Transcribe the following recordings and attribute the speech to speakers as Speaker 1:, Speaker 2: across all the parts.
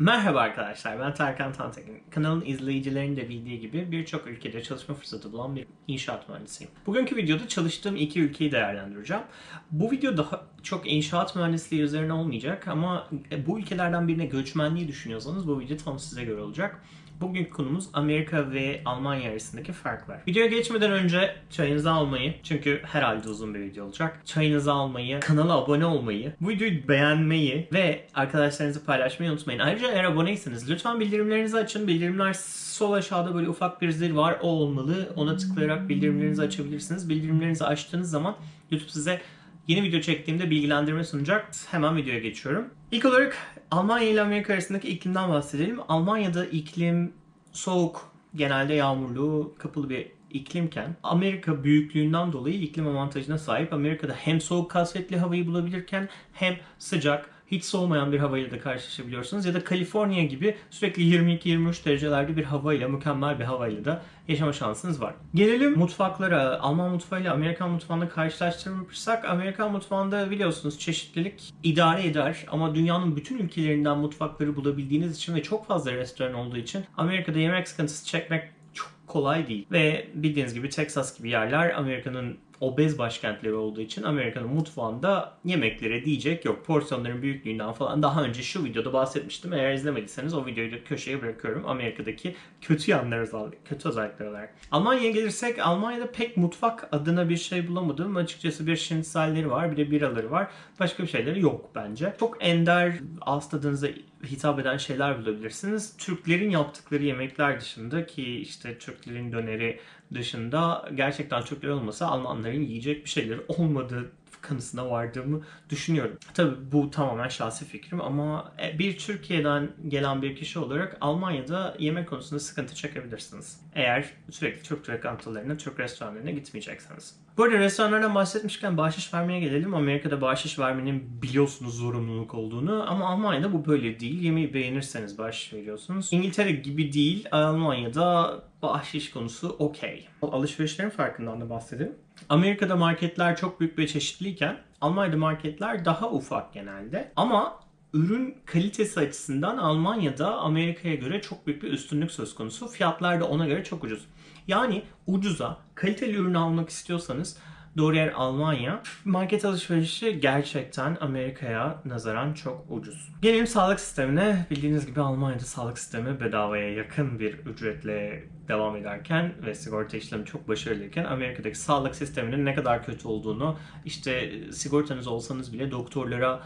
Speaker 1: Merhaba arkadaşlar, ben Tarkan Tantekin. Kanalın izleyicilerinin de bildiği gibi birçok ülkede çalışma fırsatı bulan bir inşaat mühendisiyim. Bugünkü videoda çalıştığım iki ülkeyi değerlendireceğim. Bu video daha çok inşaat mühendisliği üzerine olmayacak ama bu ülkelerden birine göçmenliği düşünüyorsanız bu video tam size göre olacak. Bugünkü konumuz Amerika ve Almanya arasındaki farklar. Videoya geçmeden önce çayınızı almayı, çünkü herhalde uzun bir video olacak. Çayınızı almayı, kanala abone olmayı, bu videoyu beğenmeyi ve arkadaşlarınızı paylaşmayı unutmayın. Ayrıca eğer aboneyseniz lütfen bildirimlerinizi açın. Bildirimler sol aşağıda böyle ufak bir zil var. O olmalı. Ona tıklayarak bildirimlerinizi açabilirsiniz. Bildirimlerinizi açtığınız zaman YouTube size Yeni video çektiğimde bilgilendirme sunacak. Hemen videoya geçiyorum. İlk olarak Almanya ile Amerika arasındaki iklimden bahsedelim. Almanya'da iklim soğuk, genelde yağmurlu, kapalı bir iklimken Amerika büyüklüğünden dolayı iklim avantajına sahip. Amerika'da hem soğuk kasvetli havayı bulabilirken hem sıcak, hiç soğumayan bir havayla da karşılaşabiliyorsunuz. Ya da Kaliforniya gibi sürekli 22-23 derecelerde bir havayla, mükemmel bir havayla da yaşama şansınız var. Gelelim mutfaklara. Alman mutfağıyla Amerikan mutfağını karşılaştırırsak Amerikan mutfağında biliyorsunuz çeşitlilik idare eder ama dünyanın bütün ülkelerinden mutfakları bulabildiğiniz için ve çok fazla restoran olduğu için Amerika'da yemek sıkıntısı çekmek çok kolay değil. Ve bildiğiniz gibi Texas gibi yerler Amerika'nın obez başkentleri olduğu için Amerika'nın mutfağında yemeklere diyecek yok. Porsiyonların büyüklüğünden falan daha önce şu videoda bahsetmiştim. Eğer izlemediyseniz o videoyu da köşeye bırakıyorum. Amerika'daki kötü yanları özellikle, kötü özellikler olarak. Almanya'ya gelirsek Almanya'da pek mutfak adına bir şey bulamadım. Açıkçası bir şinitselleri var, bir de biraları var. Başka bir şeyleri yok bence. Çok ender, ağız tadınıza hitap eden şeyler bulabilirsiniz. Türklerin yaptıkları yemekler dışında ki işte Türklerin döneri dışında gerçekten Türkler olmasa Almanların yiyecek bir şeyleri olmadığı kanısına vardığımı düşünüyorum. Tabii bu tamamen şahsi fikrim ama e, bir Türkiye'den gelen bir kişi olarak Almanya'da yemek konusunda sıkıntı çekebilirsiniz. Eğer sürekli Türk lokantalarına, Türk restoranlarına gitmeyecekseniz. Bu arada restoranlardan bahsetmişken bahşiş vermeye gelelim. Amerika'da bahşiş vermenin biliyorsunuz zorunluluk olduğunu ama Almanya'da bu böyle değil. Yemeği beğenirseniz bahşiş veriyorsunuz. İngiltere gibi değil. Almanya'da bahşiş konusu okey. Alışverişlerin farkından da bahsedelim. Amerika'da marketler çok büyük ve çeşitliyken Almanya'da marketler daha ufak genelde. Ama ürün kalitesi açısından Almanya'da Amerika'ya göre çok büyük bir üstünlük söz konusu. Fiyatlar da ona göre çok ucuz. Yani ucuza kaliteli ürün almak istiyorsanız doğru yer Almanya. Market alışverişi gerçekten Amerika'ya nazaran çok ucuz. Gelelim sağlık sistemine. Bildiğiniz gibi Almanya'da sağlık sistemi bedavaya yakın bir ücretle devam ederken ve sigorta işlemi çok başarılıyken Amerika'daki sağlık sisteminin ne kadar kötü olduğunu işte sigortanız olsanız bile doktorlara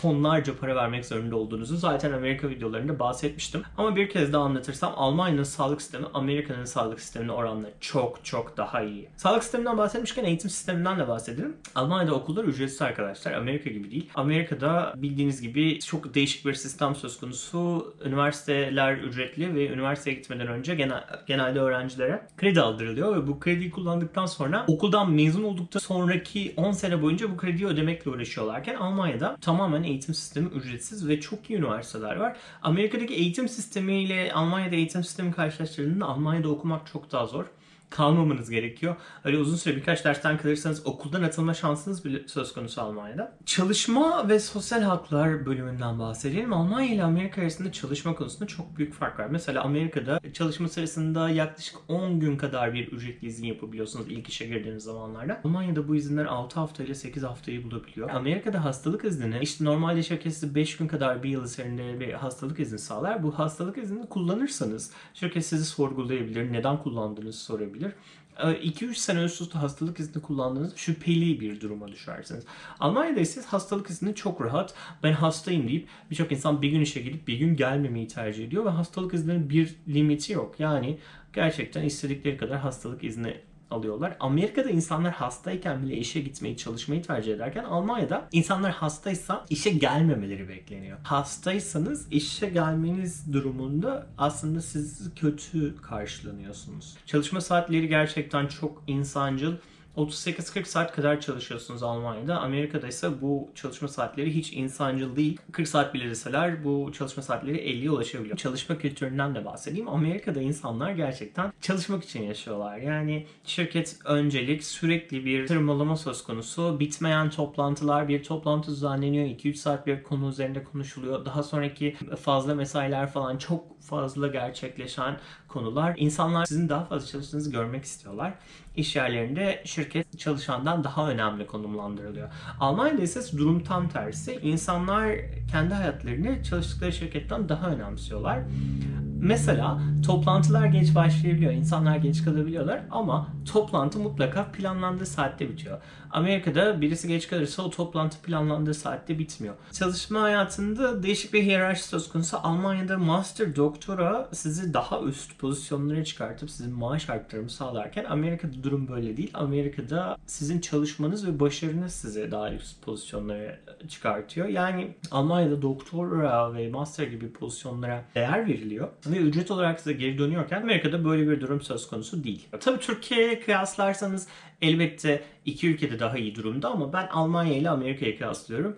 Speaker 1: tonlarca para vermek zorunda olduğunuzu zaten Amerika videolarında bahsetmiştim. Ama bir kez daha anlatırsam Almanya'nın sağlık sistemi Amerika'nın sağlık sistemine oranla çok çok daha iyi. Sağlık sisteminden bahsetmişken eğitim sisteminden de bahsedelim. Almanya'da okullar ücretsiz arkadaşlar. Amerika gibi değil. Amerika'da bildiğiniz gibi çok değişik bir sistem söz konusu. Üniversiteler ücretli ve üniversiteye gitmeden önce genel, genelde öğrencilere kredi aldırılıyor ve bu krediyi kullandıktan sonra okuldan mezun olduktan sonraki 10 sene boyunca bu krediyi ödemekle uğraşıyorlarken Almanya'da tamamen eğitim sistemi ücretsiz ve çok iyi üniversiteler var. Amerika'daki eğitim sistemiyle Almanya'da eğitim sistemi karşılaştırdığında Almanya'da okumak çok daha zor kalmamanız gerekiyor. Öyle uzun süre birkaç dersten kalırsanız okuldan atılma şansınız bile söz konusu Almanya'da. Çalışma ve sosyal haklar bölümünden bahsedelim. Almanya ile Amerika arasında çalışma konusunda çok büyük fark var. Mesela Amerika'da çalışma sırasında yaklaşık 10 gün kadar bir ücretli izin yapabiliyorsunuz ilk işe girdiğiniz zamanlarda. Almanya'da bu izinler 6 hafta ile 8 haftayı bulabiliyor. Amerika'da hastalık iznini işte normalde şirket size 5 gün kadar bir yıl üzerinde bir hastalık izni sağlar. Bu hastalık iznini kullanırsanız şirket sizi sorgulayabilir. Neden kullandığınızı sorabilir olabilir. 2-3 sene üst üste hastalık izni kullandığınızda şüpheli bir duruma düşersiniz. Almanya'da ise hastalık izni çok rahat. Ben hastayım deyip birçok insan bir gün işe gidip bir gün gelmemeyi tercih ediyor ve hastalık izninin bir limiti yok. Yani gerçekten istedikleri kadar hastalık izni alıyorlar. Amerika'da insanlar hastayken bile işe gitmeyi, çalışmayı tercih ederken Almanya'da insanlar hastaysa işe gelmemeleri bekleniyor. Hastaysanız işe gelmeniz durumunda aslında siz kötü karşılanıyorsunuz. Çalışma saatleri gerçekten çok insancıl 38-40 saat kadar çalışıyorsunuz Almanya'da. Amerika'da ise bu çalışma saatleri hiç insancıl değil. 40 saat bile deseler bu çalışma saatleri 50'ye ulaşabiliyor. Çalışma kültüründen de bahsedeyim. Amerika'da insanlar gerçekten çalışmak için yaşıyorlar. Yani şirket öncelik sürekli bir tırmalama söz konusu. Bitmeyen toplantılar, bir toplantı düzenleniyor. 2-3 saat bir konu üzerinde konuşuluyor. Daha sonraki fazla mesailer falan çok fazla gerçekleşen konular. İnsanlar sizin daha fazla çalıştığınızı görmek istiyorlar. İş yerlerinde şirket çalışandan daha önemli konumlandırılıyor. Almanya'da ise durum tam tersi. İnsanlar kendi hayatlarını çalıştıkları şirketten daha önemsiyorlar. Mesela toplantılar geç başlayabiliyor, insanlar geç kalabiliyorlar ama toplantı mutlaka planlandığı saatte bitiyor. Amerika'da birisi geç kalırsa o toplantı planlandığı saatte bitmiyor. Çalışma hayatında değişik bir hiyerarşi söz konusu. Almanya'da master doktora sizi daha üst pozisyonlara çıkartıp sizin maaş arttırımı sağlarken Amerika'da durum böyle değil. Amerika'da sizin çalışmanız ve başarınız sizi daha üst pozisyonlara çıkartıyor. Yani Almanya'da doktora ve master gibi pozisyonlara değer veriliyor ve ücret olarak size geri dönüyorken Amerika'da böyle bir durum söz konusu değil. Tabii Türkiye'ye kıyaslarsanız elbette iki ülkede daha iyi durumda ama ben Almanya ile Amerika'yı kıyaslıyorum.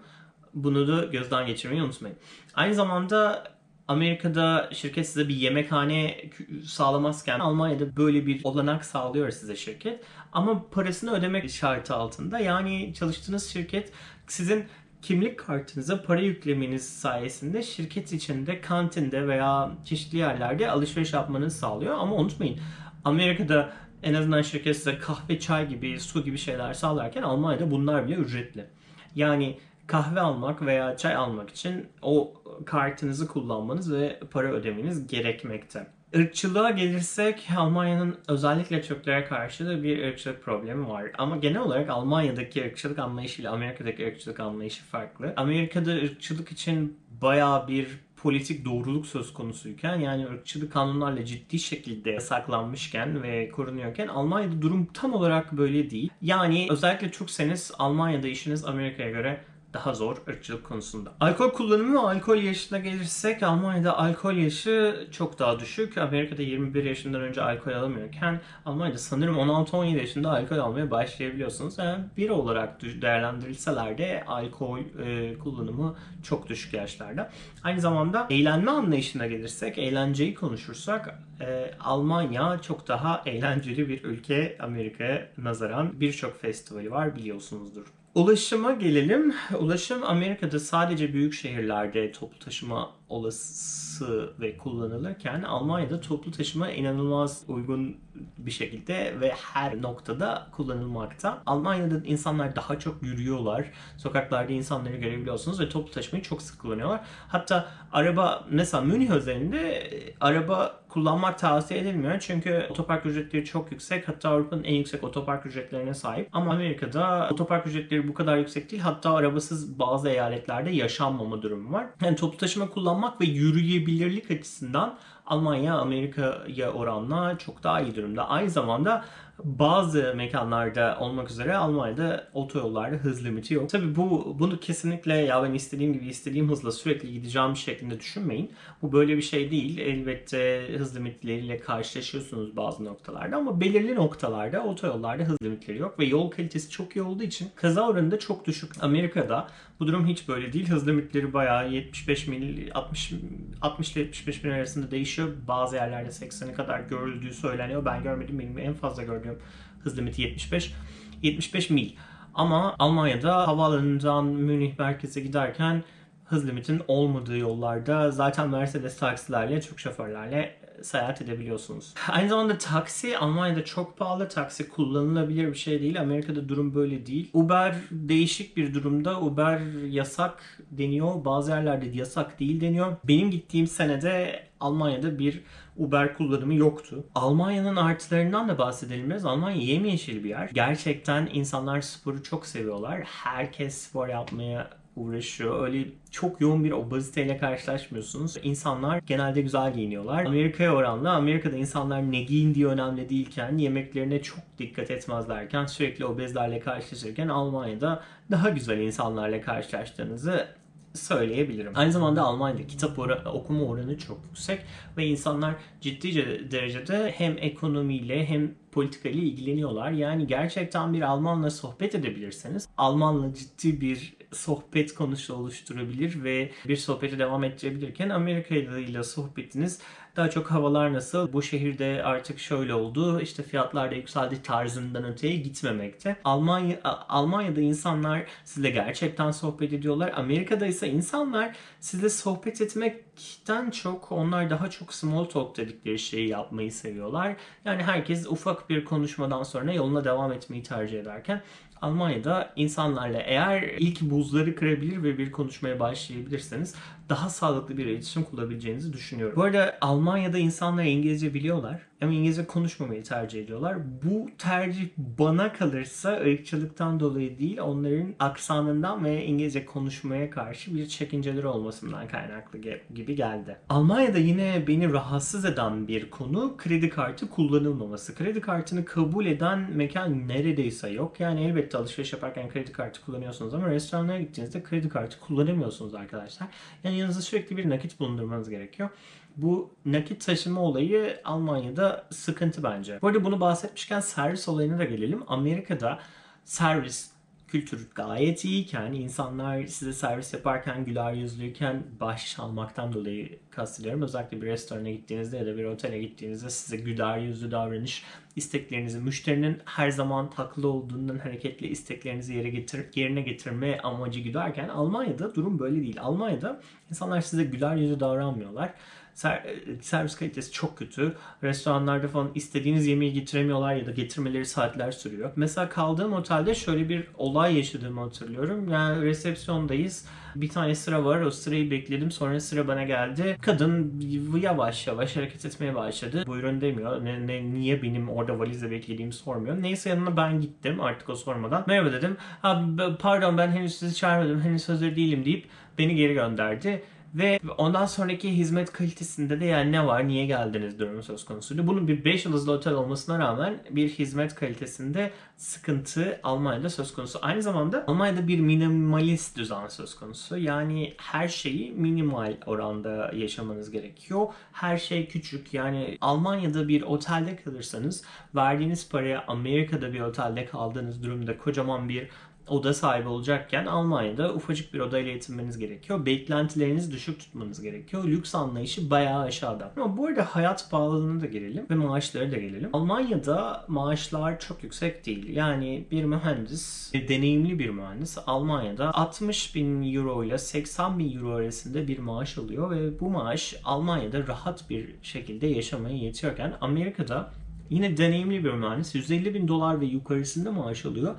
Speaker 1: Bunu da gözden geçirmeyi unutmayın. Aynı zamanda Amerika'da şirket size bir yemekhane sağlamazken Almanya'da böyle bir olanak sağlıyor size şirket. Ama parasını ödemek şartı altında. Yani çalıştığınız şirket sizin kimlik kartınıza para yüklemeniz sayesinde şirket içinde kantinde veya çeşitli yerlerde alışveriş yapmanızı sağlıyor. Ama unutmayın Amerika'da en azından şirket size kahve, çay gibi, su gibi şeyler sağlarken Almanya'da bunlar bile ücretli. Yani kahve almak veya çay almak için o kartınızı kullanmanız ve para ödemeniz gerekmekte. Irkçılığa gelirsek Almanya'nın özellikle Türklere karşı da bir ırkçılık problemi var. Ama genel olarak Almanya'daki ırkçılık anlayışı ile Amerika'daki ırkçılık anlayışı farklı. Amerika'da ırkçılık için bayağı bir politik doğruluk söz konusuyken yani ırkçılık kanunlarla ciddi şekilde yasaklanmışken ve korunuyorken Almanya'da durum tam olarak böyle değil. Yani özellikle Türkseniz Almanya'da işiniz Amerika'ya göre daha zor ırkçılık konusunda. Alkol kullanımı ve alkol yaşına gelirsek Almanya'da alkol yaşı çok daha düşük. Amerika'da 21 yaşından önce alkol alamıyorken Almanya'da sanırım 16-17 yaşında alkol almaya başlayabiliyorsunuz. Yani bir olarak değerlendirilseler de alkol e, kullanımı çok düşük yaşlarda. Aynı zamanda eğlenme anlayışına gelirsek, eğlenceyi konuşursak e, Almanya çok daha eğlenceli bir ülke Amerika'ya nazaran. Birçok festivali var biliyorsunuzdur. Ulaşıma gelelim. Ulaşım Amerika'da sadece büyük şehirlerde toplu taşıma olası ve kullanılırken Almanya'da toplu taşıma inanılmaz uygun bir şekilde ve her noktada kullanılmakta. Almanya'da insanlar daha çok yürüyorlar. Sokaklarda insanları görebiliyorsunuz ve toplu taşımayı çok sık kullanıyorlar. Hatta araba mesela Münih özelinde araba kullanmak tavsiye edilmiyor. Çünkü otopark ücretleri çok yüksek. Hatta Avrupa'nın en yüksek otopark ücretlerine sahip. Ama Amerika'da otopark ücretleri bu kadar yüksek değil. Hatta arabasız bazı eyaletlerde yaşanmama durumu var. Yani toplu taşıma kullanmak ve yürüyebilirlik açısından Almanya Amerika'ya oranla çok daha iyi durumda. Aynı zamanda bazı mekanlarda olmak üzere Almanya'da otoyollarda hız limiti yok. Tabii bu bunu kesinlikle ya ben istediğim gibi istediğim hızla sürekli gideceğim şeklinde düşünmeyin. Bu böyle bir şey değil. Elbette hız limitleriyle karşılaşıyorsunuz bazı noktalarda ama belirli noktalarda otoyollarda hız limitleri yok ve yol kalitesi çok iyi olduğu için kaza oranı da çok düşük. Amerika'da bu durum hiç böyle değil. Hız limitleri bayağı 75 mil 60 60 ile 75 mil arasında değişiyor. Bazı yerlerde 80'e kadar görüldüğü söyleniyor. Ben görmedim. Benim en fazla gördüğüm hız limiti 75. 75 mil. Ama Almanya'da havaalanından Münih merkeze giderken hız limitin olmadığı yollarda zaten Mercedes taksilerle, Türk şoförlerle seyahat edebiliyorsunuz. Aynı zamanda taksi Almanya'da çok pahalı. Taksi kullanılabilir bir şey değil. Amerika'da durum böyle değil. Uber değişik bir durumda. Uber yasak deniyor. Bazı yerlerde yasak değil deniyor. Benim gittiğim senede Almanya'da bir Uber kullanımı yoktu. Almanya'nın artılarından da bahsedelim biraz. Almanya yemyeşil bir yer. Gerçekten insanlar sporu çok seviyorlar. Herkes spor yapmaya uğraşıyor. Öyle çok yoğun bir obeziteyle karşılaşmıyorsunuz. İnsanlar genelde güzel giyiniyorlar. Amerika'ya oranla Amerika'da insanlar ne giyindiği önemli değilken yemeklerine çok dikkat etmezlerken sürekli obezlerle karşılaşırken Almanya'da daha güzel insanlarla karşılaştığınızı söyleyebilirim. Aynı zamanda Almanya'da kitap ora- okuma oranı çok yüksek ve insanlar ciddi ce- derecede hem ekonomiyle hem politikayla ilgileniyorlar. Yani gerçekten bir Almanla sohbet edebilirseniz Almanla ciddi bir sohbet konusu oluşturabilir ve bir sohbeti devam ettirebilirken Amerika ile sohbetiniz daha çok havalar nasıl, bu şehirde artık şöyle oldu, işte fiyatlar da yükseldi tarzından öteye gitmemekte. Almanya Almanya'da insanlar sizle gerçekten sohbet ediyorlar. Amerika'da ise insanlar sizle sohbet etmekten çok onlar daha çok small talk dedikleri şeyi yapmayı seviyorlar. Yani herkes ufak bir konuşmadan sonra yoluna devam etmeyi tercih ederken Almanya'da insanlarla eğer ilk buzları kırabilir ve bir konuşmaya başlayabilirseniz daha sağlıklı bir iletişim kurabileceğinizi düşünüyorum. Bu arada Almanya'da insanlar İngilizce biliyorlar ama İngilizce konuşmamayı tercih ediyorlar. Bu tercih bana kalırsa ırkçılıktan dolayı değil, onların aksanından ve İngilizce konuşmaya karşı bir çekinceleri olmasından kaynaklı gibi geldi. Almanya'da yine beni rahatsız eden bir konu kredi kartı kullanılmaması. Kredi kartını kabul eden mekan neredeyse yok. Yani elbette alışveriş yaparken kredi kartı kullanıyorsunuz ama restoranlara gittiğinizde kredi kartı kullanamıyorsunuz arkadaşlar. Yani yanınızda sürekli bir nakit bulundurmanız gerekiyor. Bu nakit taşıma olayı Almanya'da sıkıntı bence. Bu arada bunu bahsetmişken servis olayına da gelelim. Amerika'da servis kültürü gayet iyiyken, insanlar size servis yaparken güler yüzlüyken bahşiş almaktan dolayı kastediyorum. Özellikle bir restorana gittiğinizde ya da bir otele gittiğinizde size güler yüzlü davranış isteklerinizi, müşterinin her zaman haklı olduğundan hareketle isteklerinizi yere getir, yerine getirme amacı güderken Almanya'da durum böyle değil. Almanya'da insanlar size güler yüzlü davranmıyorlar. Ser- servis kalitesi çok kötü. Restoranlarda falan istediğiniz yemeği getiremiyorlar ya da getirmeleri saatler sürüyor. Mesela kaldığım otelde şöyle bir olay yaşadığımı hatırlıyorum. Yani resepsiyondayız. Bir tane sıra var. O sırayı bekledim. Sonra sıra bana geldi. Kadın yavaş yavaş hareket etmeye başladı. Buyurun demiyor. Ne, ne, niye benim orada valizle beklediğimi sormuyor. Neyse yanına ben gittim artık o sormadan. Merhaba dedim. Abi pardon ben henüz sizi çağırmadım. Henüz hazır değilim deyip beni geri gönderdi. Ve ondan sonraki hizmet kalitesinde de yani ne var, niye geldiniz durumu söz konusuydu. Bunun bir 5 yıldızlı otel olmasına rağmen bir hizmet kalitesinde sıkıntı Almanya'da söz konusu. Aynı zamanda Almanya'da bir minimalist düzen söz konusu. Yani her şeyi minimal oranda yaşamanız gerekiyor. Her şey küçük. Yani Almanya'da bir otelde kalırsanız verdiğiniz paraya Amerika'da bir otelde kaldığınız durumda kocaman bir oda sahibi olacakken Almanya'da ufacık bir odayla yetinmeniz gerekiyor. Beklentilerinizi düşük tutmanız gerekiyor. Lüks anlayışı bayağı aşağıda. Ama bu arada hayat pahalılığına da gelelim ve maaşlara da gelelim. Almanya'da maaşlar çok yüksek değil. Yani bir mühendis, bir deneyimli bir mühendis Almanya'da 60 bin euro ile 80 bin euro arasında bir maaş alıyor ve bu maaş Almanya'da rahat bir şekilde yaşamaya yetiyorken Amerika'da Yine deneyimli bir mühendis 150 bin dolar ve yukarısında maaş alıyor.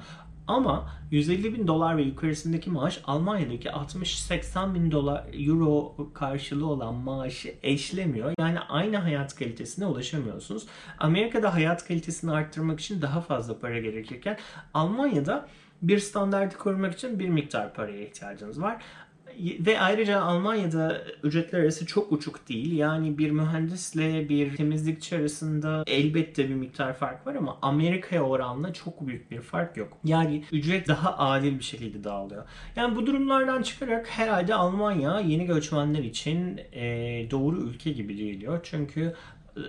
Speaker 1: Ama 150 bin dolar ve yukarısındaki maaş Almanya'daki 60-80 bin dolar euro karşılığı olan maaşı eşlemiyor. Yani aynı hayat kalitesine ulaşamıyorsunuz. Amerika'da hayat kalitesini arttırmak için daha fazla para gerekirken Almanya'da bir standartı korumak için bir miktar paraya ihtiyacınız var. Ve ayrıca Almanya'da ücretler arası çok uçuk değil. Yani bir mühendisle bir temizlikçi arasında elbette bir miktar fark var ama Amerika'ya oranla çok büyük bir fark yok. Yani ücret daha adil bir şekilde dağılıyor. Yani bu durumlardan çıkarak herhalde Almanya yeni göçmenler için e, doğru ülke gibi geliyor. Çünkü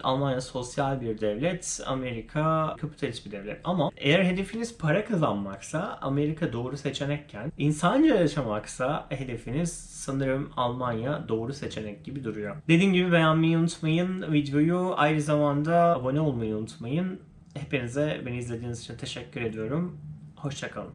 Speaker 1: Almanya sosyal bir devlet, Amerika kapitalist bir devlet. Ama eğer hedefiniz para kazanmaksa Amerika doğru seçenekken, insanca yaşamaksa hedefiniz sanırım Almanya doğru seçenek gibi duruyor. Dediğim gibi beğenmeyi unutmayın. Videoyu aynı zamanda abone olmayı unutmayın. Hepinize beni izlediğiniz için teşekkür ediyorum. Hoşçakalın.